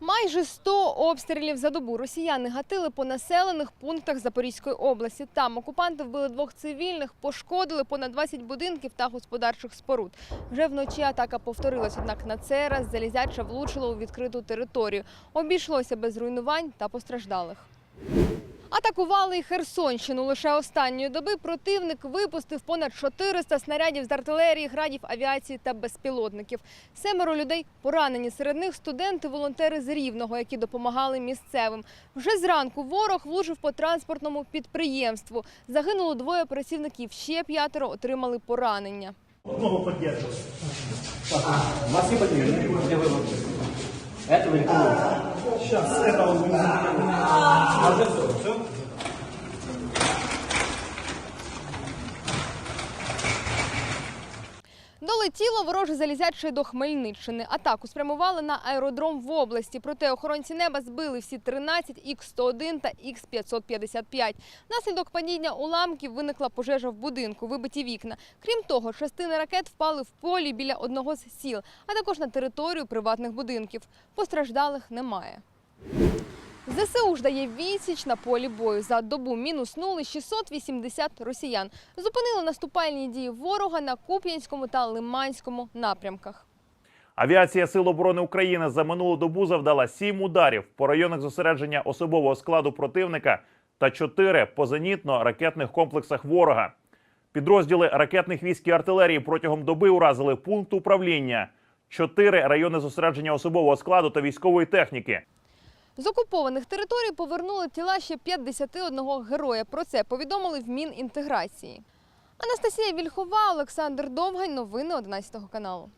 Майже 100 обстрілів за добу росіяни гатили по населених пунктах Запорізької області. Там окупанти вбили двох цивільних, пошкодили понад 20 будинків та господарчих споруд. Вже вночі атака повторилась, однак на цей раз залізяча влучила у відкриту територію. Обійшлося без руйнувань та постраждалих. Атакували Херсонщину. Лише останньої доби противник випустив понад 400 снарядів з артилерії, градів, авіації та безпілотників. Семеро людей поранені. Серед них студенти-волонтери з Рівного, які допомагали місцевим. Вже зранку ворог влучив по транспортному підприємству. Загинуло двоє працівників, ще п'ятеро отримали поранення. Одного поддерживать. У Долетіло вороже залізяче до Хмельниччини. Атаку спрямували на аеродром в області. Проте охоронці неба збили всі 13 Х-101 та Х-555. Внаслідок падіння уламків виникла пожежа в будинку, вибиті вікна. Крім того, частини ракет впали в полі біля одного з сіл, а також на територію приватних будинків. Постраждалих немає. ЗСУ ж дає відсіч на полі бою. За добу мінуснули 680 росіян. Зупинили наступальні дії ворога на Куп'янському та Лиманському напрямках. Авіація Сил оборони України за минулу добу завдала сім ударів по районах зосередження особового складу противника та чотири по зенітно-ракетних комплексах ворога. Підрозділи ракетних військ і артилерії протягом доби уразили пункт управління, чотири райони зосередження особового складу та військової техніки. З окупованих територій повернули тіла ще 51 героя. Про це повідомили в Мінінтеграції. Анастасія Вільхова, Олександр Довгань. Новини 11 каналу.